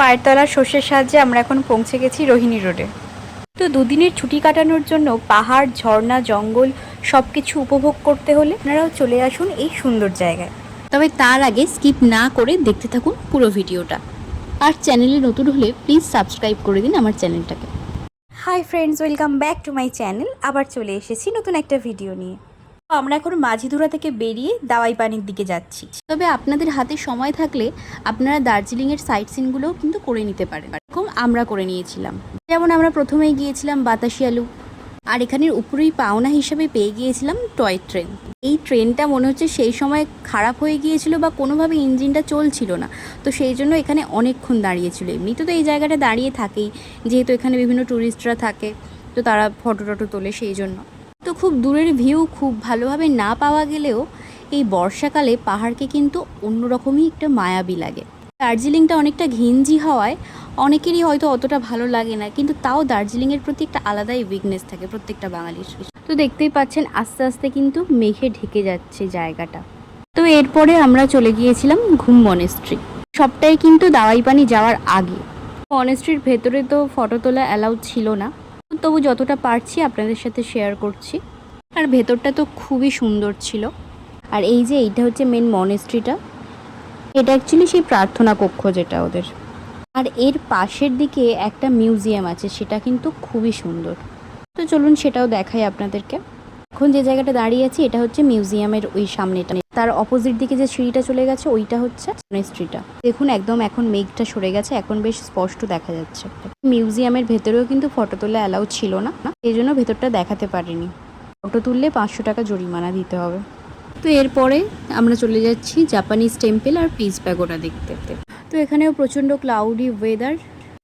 পায়ের তলার শস্যের সাহায্যে আমরা এখন পৌঁছে গেছি রোহিণী রোডে। তো দুদিনের ছুটি কাটানোর জন্য পাহাড়, ঝর্ণা, জঙ্গল সব কিছু উপভোগ করতে হলে আপনারাও চলে আসুন এই সুন্দর জায়গায়। তবে তার আগে স্কিপ না করে দেখতে থাকুন পুরো ভিডিওটা। আর চ্যানেলে নতুন হলে প্লিজ সাবস্ক্রাইব করে দিন আমার চ্যানেলটাকে। Hi friends, welcome back to my channel. আবার চলে এসেছি নতুন একটা ভিডিও নিয়ে। আমরা এখন মাঝিধুরা থেকে বেরিয়ে দাওয়াই পানির দিকে যাচ্ছি। তবে আপনাদের হাতে সময় থাকলে আপনারা দার্জিলিংয়ের সাইট সিনগুলোও কিন্তু করে নিতে পারেন। এরকম আমরা করে নিয়েছিলাম। যেমন আমরা প্রথমেই গিয়েছিলাম বাতাসিয়া লুপ আর এখানের উপরেই পাওনা হিসাবে পেয়ে গিয়েছিলাম টয় ট্রেন। এই ট্রেনটা মনে হচ্ছে সেই সময় খারাপ হয়ে গিয়েছিল বা কোনোভাবে ইঞ্জিনটা চলছিল না। তো সেই জন্য এখানে অনেকক্ষণ দাঁড়িয়েছিল। এমনিতে তো এই জায়গাটা দাঁড়িয়ে থাকেই, যেহেতু এখানে বিভিন্ন ট্যুরিস্টরা থাকে, তো তারা ফটো টটো তোলে সেই জন্য। তো খুব দূরের ভিউ, খুব ভালোভাবে না পাওয়া গেলেও এই বর্ষাকালে পাহাড়কে কিন্তু অন্যরকমই একটা মায়াবী লাগে। দার্জিলিংটা অনেকটা ঘিঞ্জি হওয়ায় অনেকেরই হয়তো অতটা ভালো লাগে না, কিন্তু তাও দার্জিলিংয়ের প্রতি একটা আলাদাই উইকনেস থাকে প্রত্যেকটা বাঙালির। তো দেখতেই পাচ্ছেন, আস্তে আস্তে কিন্তু মেঘে ঢেকে যাচ্ছে জায়গাটা। তো এরপরে আমরা চলে গিয়েছিলাম ঘুম মনেস্ট্রি সবটাই কিন্তু দাওয়াই পানি যাওয়ার আগে। মনেস্ট্রির ভেতরে তো ফটো তোলা অ্যালাউ ছিল না। তবু যতটা পারছি আপনাদের সাথে শেয়ার করছি। আর ভেতরটা তো খুবই সুন্দর ছিল। আর এই যে এইটা হচ্ছে মেন মনেস্ট্রিটা এটা অ্যাকচুয়ালি সেই প্রার্থনা কক্ষ যেটা ওদের। আর এর পাশের দিকে একটা মিউজিয়াম আছে, সেটা কিন্তু খুবই সুন্দর। তো চলুন সেটাও দেখাই আপনাদেরকে। এখন যে জায়গাটা দাঁড়িয়ে আছি, এটা হচ্ছে মিউজিয়ামের ওই সামনেটা। তার অপোজিট দিকে যে সিঁড়িটা চলে গেছে, ওইটা হচ্ছে মনেস্ট্রিটা দেখুন, একদম এখন মেঘটা সরে গেছে, এখন বেশ স্পষ্ট দেখা যাচ্ছে। মিউজিয়ামের ভেতরেও কিন্তু ফটো তোলা অ্যালাউ ছিল না। এই জন্য ভেতরটা দেখাতে পারিনি। ফটো তুললে পাঁচশো টাকা জরিমানা দিতে হবে। তো এরপরে আমরা চলে যাচ্ছি জাপানিজ টেম্পল আর পিস প্যাগোডা দেখতে। তো এখানেও প্রচণ্ড ক্লাউডি ওয়েদার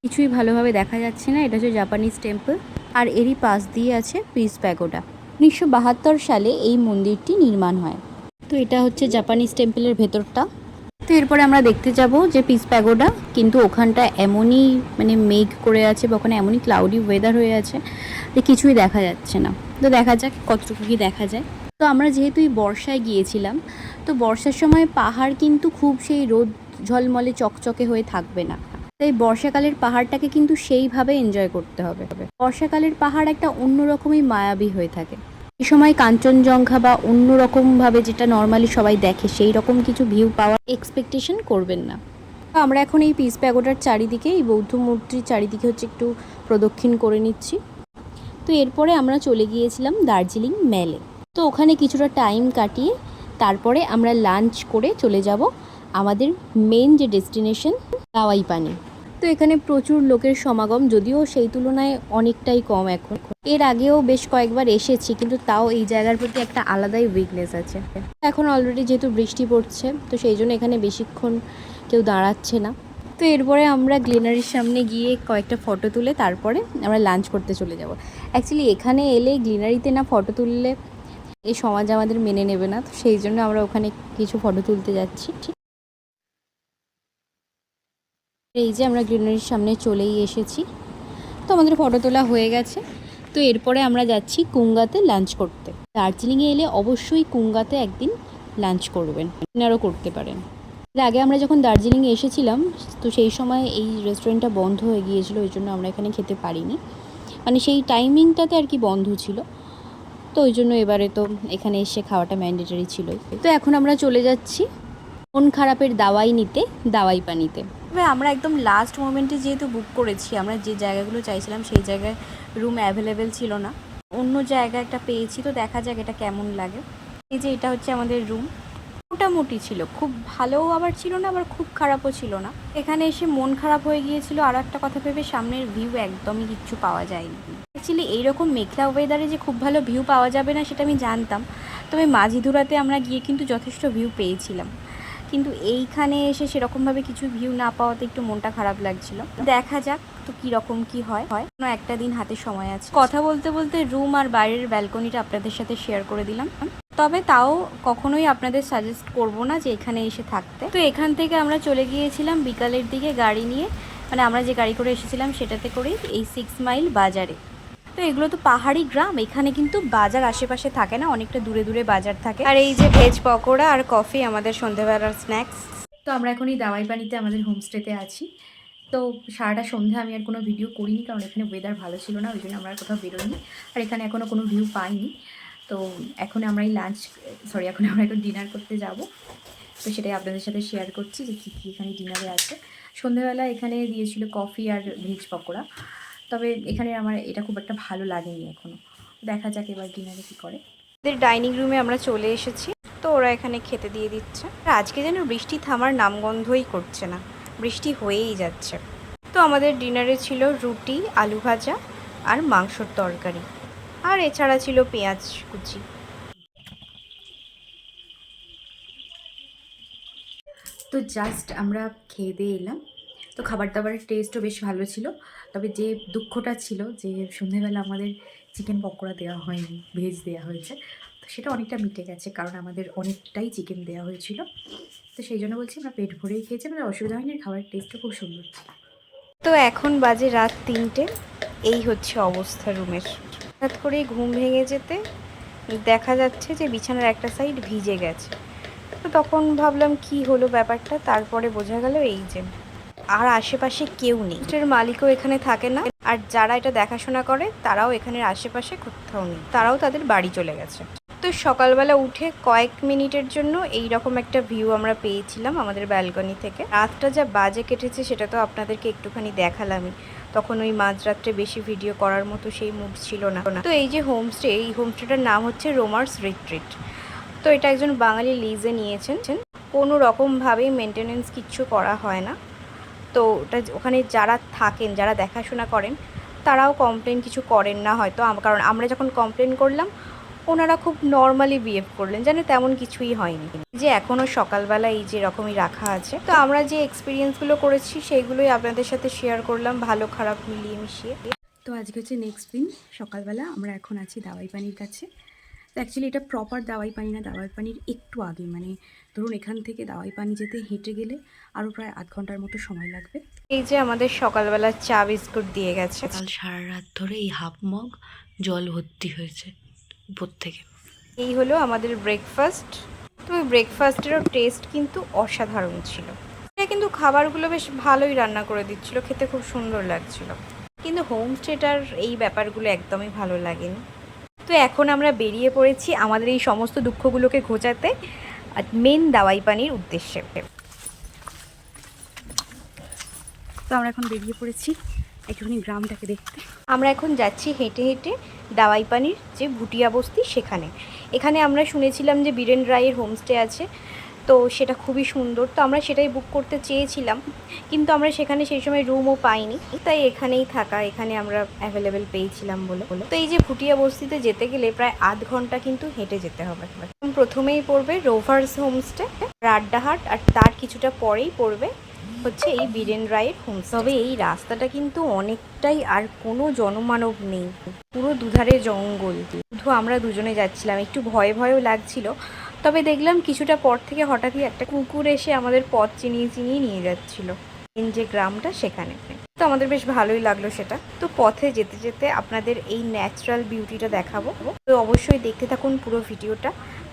কিছুই ভালোভাবে দেখা যাচ্ছে না, এটা হচ্ছে জাপানিজ টেম্পল আর এরই পাশ দিয়ে আছে পিস প্যাগোডা উনিশশো সালে এই মন্দিরটি নির্মাণ হয়। তো এটা হচ্ছে জাপানিজ টেম্পলের ভেতরটা। তো এরপরে আমরা দেখতে যাব যে পিস প্যাগোডা কিন্তু ওখানটা এমনই মানে মেঘ করে আছে বা ওখানে এমনই ক্লাউডি ওয়েদার হয়ে আছে যে কিছুই দেখা যাচ্ছে না। তো দেখা যাক কতটুকু কি দেখা যায়। তো আমরা যেহেতু এই বর্ষায় গিয়েছিলাম, তো বর্ষার সময় পাহাড় কিন্তু খুব সেই রোদ ঝলমলে চকচকে হয়ে থাকবে না। তাই বর্ষাকালের পাহাড়টাকে কিন্তু সেইভাবে এনজয় করতে হবে। বর্ষাকালের পাহাড় একটা অন্যরকমই মায়াবী হয়ে থাকে। এই সময় কাঞ্চনজঙ্ঘা বা অন্যরকমভাবে যেটা নর্মালি সবাই দেখে সেই রকম কিছু ভিউ পাওয়ার এক্সপেকটেশন করবেন না। আমরা এখন এই পিস প্যাগোডার চারিদিকে, এই বৌদ্ধ মূর্তির চারিদিকে হচ্ছে একটু প্রদক্ষিণ করে নিচ্ছি। তো এরপরে আমরা চলে গিয়েছিলাম দার্জিলিং মেলে। তো ওখানে কিছুটা টাইম কাটিয়ে তারপরে আমরা লাঞ্চ করে চলে যাব আমাদের মেন যে ডেস্টিনেশন দাওয়াই পানি তো এখানে প্রচুর লোকের সমাগম, যদিও সেই তুলনায় অনেকটাই কম এখন। এর আগেও বেশ কয়েকবার এসেছি, কিন্তু তাও এই জায়গার প্রতি একটা আলাদাই উইকনেস আছে। এখন অলরেডি যেহেতু বৃষ্টি পড়ছে, তো সেই জন্য এখানে বেশিক্ষণ কেউ দাঁড়াচ্ছে না। তো এরপরে আমরা গ্লিনারির সামনে গিয়ে কয়েকটা ফটো তুলে তারপরে আমরা লাঞ্চ করতে চলে যাব। অ্যাকচুয়ালি এখানে এলে গ্লিনারিতে না ফটো তুললে এই সমাজ আমাদের মেনে নেবে না, তো সেই জন্য আমরা ওখানে কিছু ফটো তুলতে যাচ্ছি। এই যে আমরা গ্রিনারির সামনে চলেই এসেছি। তো আমাদের ফটো তোলা হয়ে গেছে। তো এরপরে আমরা যাচ্ছি কুঙ্গাতে লাঞ্চ করতে। দার্জিলিংয়ে এলে অবশ্যই কুঙ্গাতে একদিন লাঞ্চ করবেন, ডিনারও করতে পারেন। আগে আমরা যখন দার্জিলিংয়ে এসেছিলাম, তো সেই সময় এই রেস্টুরেন্টটা বন্ধ হয়ে গিয়েছিল, ওই জন্য আমরা এখানে খেতে পারিনি। মানে সেই টাইমিংটাতে আর কি বন্ধ ছিল। তো ওই জন্য এবারে তো এখানে এসে খাওয়াটা ম্যান্ডেটরি ছিলই। তো এখন আমরা চলে যাচ্ছি মন খারাপের দাওয়াই নিতে, দাওয়াই পানিতে। তবে আমরা একদম লাস্ট মোমেন্টে যেহেতু বুক করেছি, আমরা যে জায়গাগুলো চাইছিলাম সেই জায়গায় রুম অ্যাভেলেবেল ছিল না। অন্য জায়গা একটা পেয়েছি, তো দেখা যাক এটা কেমন লাগে। এই যে এটা হচ্ছে আমাদের রুম মোটামুটি ছিল, খুব ভালোও আবার ছিল না, আবার খুব খারাপও ছিল না। এখানে এসে মন খারাপ হয়ে গিয়েছিল, আর একটা কথা ভেবে সামনের ভিউ একদমই কিচ্ছু পাওয়া যায়নি। অ্যাকচুয়ালি এইরকম মেঘলা ওয়েদারে যে খুব ভালো ভিউ পাওয়া যাবে না, সেটা আমি জানতাম। তবে মাঝিধুরাতে আমরা গিয়ে কিন্তু যথেষ্ট ভিউ পেয়েছিলাম। কিন্তু এইখানে এসে সেরকমভাবে কিছু ভিউ না পাওয়াতে একটু মনটা খারাপ লাগছিল। দেখা যাক তো কীরকম কি হয়। হয় কোনো একটা দিন হাতে সময় আছে। কথা বলতে বলতে রুম আর বাইরের ব্যালকনিটা আপনাদের সাথে শেয়ার করে দিলাম। তবে তাও কখনোই আপনাদের সাজেস্ট করব না যে এখানে এসে থাকতে। তো এখান থেকে আমরা চলে গিয়েছিলাম বিকালের দিকে গাড়ি নিয়ে। মানে আমরা যে গাড়ি করে এসেছিলাম সেটাতে করেই এই সিক্স মাইল বাজারে। তো এগুলো তো পাহাড়ি গ্রাম, এখানে কিন্তু বাজার আশেপাশে থাকে না, অনেকটা দূরে দূরে বাজার থাকে। আর এই যে ভেজ পকোড়া আর কফি, আমাদের সন্ধ্যেবেলার স্ন্যাক্স তো আমরা এখন এই দাওয়াই পানিতে আমাদের হোমস্টেতে আছি। তো সারাটা সন্ধ্যা আমি আর কোনো ভিডিও করিনি, কারণ এখানে ওয়েদার ভালো ছিল না, ওই জন্য আমরা কোথাও বেরোইনি। আর এখানে এখনও কোনো ভিউ পাইনি। তো এখন আমরা এই লাঞ্চ সরি এখন আমরা এখন ডিনার করতে যাব। তো সেটাই আপনাদের সাথে শেয়ার করছি যে কী কী এখানে ডিনারে আছে। সন্ধ্যেবেলা এখানে দিয়েছিল কফি আর ভেজ পকোড়া। তবে এখানে আমার এটা খুব একটা ভালো লাগেনি এখনও দেখা যাক এবার ডিনারে কী করে। আমাদের ডাইনিং রুমে আমরা চলে এসেছি তো ওরা এখানে খেতে দিয়ে দিচ্ছে। আর আজকে যেন বৃষ্টি থামার নামগন্ধই করছে না বৃষ্টি হয়েই যাচ্ছে। তো আমাদের ডিনারে ছিল রুটি আলু ভাজা আর মাংসর তরকারি আর এছাড়া ছিল পেঁয়াজ কুচি। তো জাস্ট আমরা খেয়ে দিয়ে এলাম। তো খাবার দাবারের টেস্টও বেশ ভালো ছিল। তবে যে দুঃখটা ছিল যে সন্ধেবেলা আমাদের চিকেন পকোড়া দেওয়া হয়নি ভেজ দেওয়া হয়েছে, তো সেটা অনেকটা মিটে গেছে কারণ আমাদের অনেকটাই চিকেন দেওয়া হয়েছিল। তো সেই জন্য বলছি আমরা পেট ভরেই খেয়েছি, আমাদের অসুবিধা হয়নি, খাবারের টেস্টও খুব সুন্দর ছিল। তো এখন বাজে রাত তিনটে, এই হচ্ছে অবস্থা রুমের। হঠাৎ করেই ঘুম ভেঙে যেতে দেখা যাচ্ছে যে বিছানার একটা সাইড ভিজে গেছে। তো তখন ভাবলাম কি হলো ব্যাপারটা, তারপরে বোঝা গেল এই যে আর আশেপাশে কেউ নেই। এটার মালিকও এখানে থাকে না। আর যারা এটা দেখাশোনা করে, তারাও এখানের আশেপাশে কোথাও নেই। তারাও তাদের বাড়ি চলে গেছে। তো সকালবেলা উঠে কয়েক মিনিটের জন্য এই রকম একটা ভিউ আমরা পেয়েছিলাম আমাদের ব্যালকনি থেকে। রাতটা যা বাজে কেটেছে, সেটা তো আপনাদেরকে একটুখানি দেখালামই। তখন ওই মাঝরাত্রে বেশি ভিডিও করার মতো সেই মুড ছিল না। তো এই যে হোমস্টে, এই হোমস্টেটার নাম হচ্ছে রোমার্স রিট্রিট। তো এটা একজন বাঙালি লিজে নিয়েছেন। কোনো রকমভাবেই মেনটেনেন্স কিচ্ছু করা হয় না। তো ওটা ওখানে যারা থাকেন, যারা দেখাশোনা করেন, তারাও কমপ্লেন কিছু করেন না হয়তো। কারণ আমরা যখন কমপ্লেন করলাম, ওনারা খুব নর্মালি বিহেভ করলেন, যেন তেমন কিছুই হয়নি। যে এখনও সকালবেলা এই যে রকমই রাখা আছে। তো আমরা যে এক্সপিরিয়েন্সগুলো করেছি সেইগুলোই আপনাদের সাথে শেয়ার করলাম, ভালো খারাপ মিলিয়ে মিশিয়ে। তো আজকে হচ্ছে নেক্সট দিন, সকালবেলা আমরা এখন আছি দাওয়াই পানির কাছে। অ্যাকচুয়ালি এটা প্রপার দাওয়াই পানি না দাওয়াই পানির একটু আগে মানে ধরুন এখান থেকে দাওয়াই পানি যেতে হেঁটে গেলে আরও প্রায় আধ ঘণ্টার মতো সময় লাগবে। এই যে আমাদের সকালবেলা চা বিস্কুট দিয়ে গেছে। কাল সারা রাত ধরে এই হাফ মগ জল ভর্তি হয়েছে উপর থেকে। এই হলো আমাদের ব্রেকফাস্ট তো ওই ব্রেকফাস্টেরও টেস্ট কিন্তু অসাধারণ ছিল। এটা কিন্তু খাবারগুলো বেশ ভালোই রান্না করে দিচ্ছিল খেতে খুব সুন্দর লাগছিল। কিন্তু হোমস্টেটার এই ব্যাপারগুলো একদমই ভালো লাগেনি। তো এখন আমরা বেরিয়ে পড়েছি আমাদের এই সমস্ত দুঃখগুলোকে ঘোচাতে মেন দাওয়াই পানির উদ্দেশ্যে। তো আমরা এখন বেরিয়ে পড়েছি একটুখানি গ্রামটাকে দেখতে। আমরা এখন যাচ্ছি হেঁটে হেঁটে দাওয়াই পানির যে ভুটিয়া বস্তি সেখানে। এখানে আমরা শুনেছিলাম যে বীরেন রায়ের হোমস্টে আছে। তো সেটা খুবই সুন্দর। তো আমরা সেটাই বুক করতে চেয়েছিলাম, কিন্তু আমরা সেখানে সেই সময় রুমও পাইনি। তাই এখানেই থাকা, এখানে আমরা অ্যাভেলেবেল পেয়েছিলাম বলে। তো এই যে ভুটিয়া বস্তিতে যেতে গেলে প্রায় আধ ঘণ্টা কিন্তু হেঁটে যেতে হবে। প্রথমেই পড়বে রোভার্স হোমস্টে রাড্ডাহাট, আর তার কিছুটা পরেই পড়বে হচ্ছে এই বীরেন রায়ের হোম তবে এই রাস্তাটা কিন্তু অনেকটাই আর কোনো জনমানব নেই। পুরো দুধারে জঙ্গল। শুধু আমরা দুজনে যাচ্ছিলাম, একটু ভয় ভয়ও লাগছিল। তবে দেখলাম কিছুটা পর থেকে হঠাৎই একটা কুকুর এসে আমাদের পথ চিনিয়ে চিনিয়ে নিয়ে যাচ্ছিল। যে গ্রামটা, সেখানে। তো আমাদের বেশ ভালোই লাগল সেটা। তো পথে যেতে যেতে আপনাদের এই ন্যাচারাল বিউটিটা দেখাবো। তো অবশ্যই দেখতে থাকুন পুরো ভিডিওটা।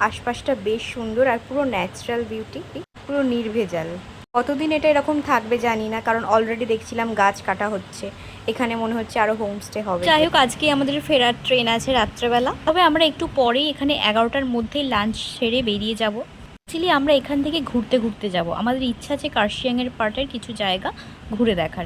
আশপাশটা বেশ সুন্দর আর পুরো ন্যাচারাল বিউটি পুরো নির্ভেজাল। কতদিন এটা এরকম থাকবে জানি না কারণ অলরেডি দেখছিলাম গাছ কাটা হচ্ছে। এখানে মনে হচ্ছে আরও হোমস্টে হবে। যাই হোক আজকে আমাদের ফেরার ট্রেন আছে রাত্রেবেলা। তবে আমরা একটু পরেই এখানে এগারোটার মধ্যেই লাঞ্চ সেরে বেরিয়ে যাব। অ্যাকচুয়ালি আমরা এখান থেকে ঘুরতে ঘুরতে যাব। আমাদের ইচ্ছা আছে কার্শিয়াংয়ের পার্টের কিছু জায়গা ঘুরে দেখার।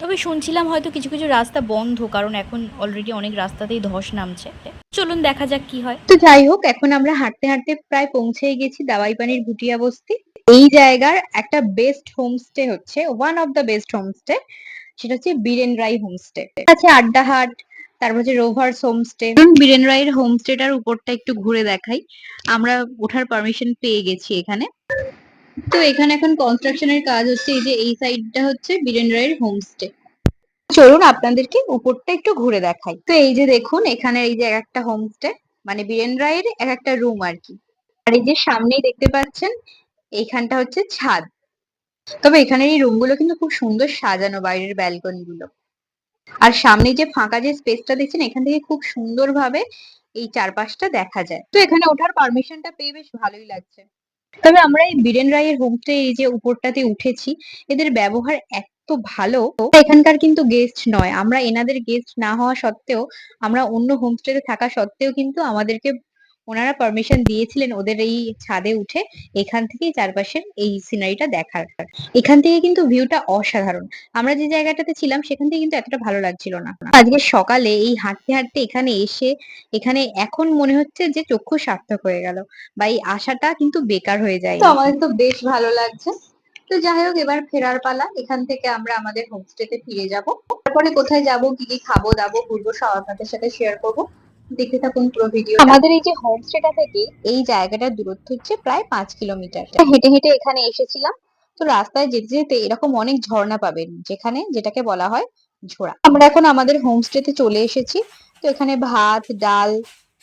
তবে শুনছিলাম হয়তো কিছু কিছু রাস্তা বন্ধ কারণ এখন অলরেডি অনেক রাস্তাতেই ধস নামছে। চলুন দেখা যাক কি হয়। তো যাই হোক এখন আমরা হাঁটতে হাঁটতে প্রায় পৌঁছেই গেছি দাওয়াই পানির ভুটিয়া বস্তি। এই জায়গার একটা বেস্ট হোমস্টে হচ্ছে one of the best homestay সেটা হচ্ছে বীরেন রাই হোমস্টে আছে আড্ডাহাট, তারপর হচ্ছে রোভার্স হোমস্টে বীরেন রায়ের হোমস্টেটার উপরটা একটু ঘুরে দেখাই। আমরা ওঠার পারমিশন পেয়ে গেছি এখানে। তো এখানে এখন কনস্ট্রাকশনের কাজ হচ্ছে, এই যে এই সাইডটা হচ্ছে বীরেন রায়ের হোমস্টে চলুন আপনাদেরকে উপরটা একটু ঘুরে দেখাই। তো এই যে দেখুন, এখানে এই যে এক একটা হোমস্টে মানে বীরেন রায়ের এক একটা রুম আর কি। আর এই যে সামনেই দেখতে পাচ্ছেন এইখানটা হচ্ছে ছাদ। তবে এখানের এই রুমগুলো কিন্তু খুব সুন্দর সাজানো বাইরের ব্যালকনি গুলো। আর সামনে যে ফাঁকা যে স্পেসটা দেখছেন, এখান থেকে খুব সুন্দরভাবে এই চারপাশটা দেখা যায়। তো এখানে ওঠার পারমিশনটা পেয়ে বেশ ভালোই লাগছে। তবে আমরা এই বীরেন রায়ের হোমস্টে এই যে উপরটাতে উঠেছি, এদের ব্যবহার এত ভালো। এখানকার কিন্তু গেস্ট নয়। আমরা এনাদের গেস্ট না হওয়া সত্ত্বেও, আমরা অন্য হোমস্টেতে থাকা সত্ত্বেও কিন্তু আমাদেরকে ওনারা পারমিশন দিয়েছিলেন ওদের এই ছাদে উঠে এখান থেকেই চারপাশের এই সিনারিটা দেখার। এখান থেকে কিন্তু ভিউটা অসাধারণ। আমরা যে জায়গাটাতে ছিলাম, সেখান থেকে কিন্তু এতটা ভালো লাগছিল না। আজকে সকালে এই হাঁটতে হাঁটতে এখানে এসে, এখানে এখন মনে হচ্ছে যে চক্ষু সার্থক হয়ে গেল বা এই আশাটা কিন্তু বেকার হয়ে যায়। তো আমাদের তো বেশ ভালো লাগছে। তো যাই হোক, এবার ফেরার পালা। এখান থেকে আমরা আমাদের হোমস্টেতে ফিরে যাব। তারপরে কোথায় যাব, কি কি খাব, দাবো, ঘুরবো, সব আপনাদের সাথে শেয়ার করব। দেখতে থাকুন পুরো ভিডিও আমাদের এই যে হোমস্টেটা থেকে এই জায়গাটার দূরত্ব হচ্ছে প্রায় পাঁচ কিলোমিটার হেঁটে হেঁটে এখানে এসেছিলাম। তো রাস্তায় যেতে যেতে এরকম অনেক ঝর্ণা পাবেন যেখানে যেটাকে বলা হয় ঝোড়া। আমরা এখন আমাদের হোমস্টেতে চলে এসেছি। তো এখানে ভাত ডাল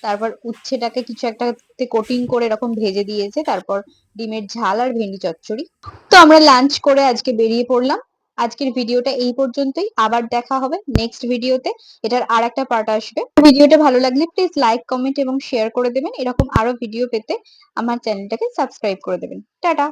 তারপর উচ্ছেটাকে কিছু একটা কোটিং করে এরকম ভেজে দিয়েছে। তারপর ডিমের ঝাল আর ভেন্ডি চচ্চড়ি। তো আমরা লাঞ্চ করে আজকে বেরিয়ে পড়লাম। আজকের ভিডিওটা এই পর্যন্তই। আবার দেখা হবে নেক্সট ভিডিওতে। এটার আর একটা পার্ট আসবে। ভিডিওটা ভালো লাগলে প্লিজ লাইক কমেন্ট এবং শেয়ার করে দেবেন। এরকম আরও ভিডিও পেতে আমার চ্যানেলটাকে সাবস্ক্রাইব করে দেবেন। টাটা!